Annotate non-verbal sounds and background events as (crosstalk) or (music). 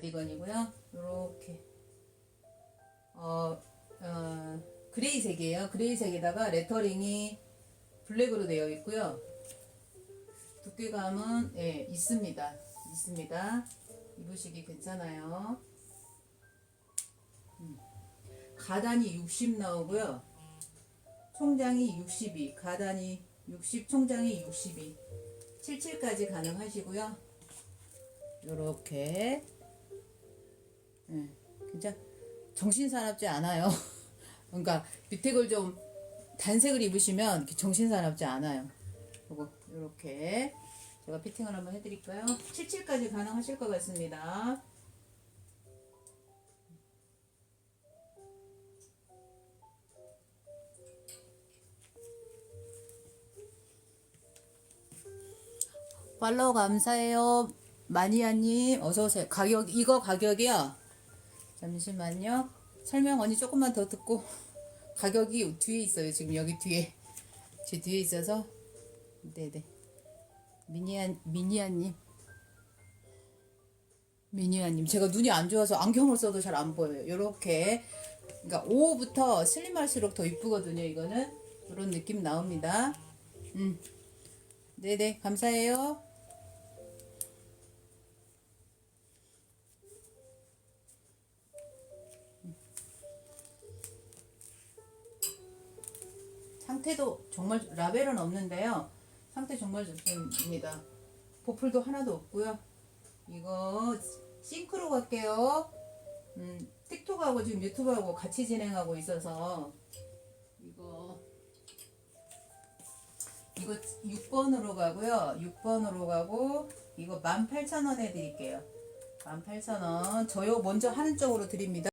가디건이고요. 이렇게 어, 어, 그레이색이에요. 그레이색에다가 레터링이 블랙으로 되어 있고요. 두께감은 예, 있습니다. 있습니다. 입으시기 괜찮아요. 음. 가단이 60 나오고요. 총장이 62, 가단이 60, 총장이 62. 77까지 가능하시고요. 요렇게 예, 진짜 정신사납지 않아요. (laughs) 그러니까 걸좀 단색을 입으시면 이렇게 정신사납지 않아요. 요거 요렇게 제가 피팅을 한번 해드릴까요? 77까지 가능하실 것 같습니다. 팔로우 감사해요. 마니아님 어서오세요. 가격 이거 가격이요. 잠시만요. 설명 언니 조금만 더 듣고 가격이 뒤에 있어요. 지금 여기 뒤에 제 뒤에 있어서 네네 미니안 미니아님 미니아님 제가 눈이 안 좋아서 안경을 써도 잘 안 보여요. 요렇게 그러니까 5부터 슬림할수록 더 이쁘거든요. 이거는 이런 느낌 나옵니다. 음 네네 감사해요. 상태도 정말 라벨은 없는데요. 상태 정말 좋습니다. 보풀도 하나도 없고요. 이거 싱크로 갈게요. 음, 틱톡하고 지금 유튜브하고 같이 진행하고 있어서 이거 이거 6번으로 가고요. 6번으로 가고 이거 18,000원 해드릴게요. 18,000원. 저요 먼저 하는 쪽으로 드립니다.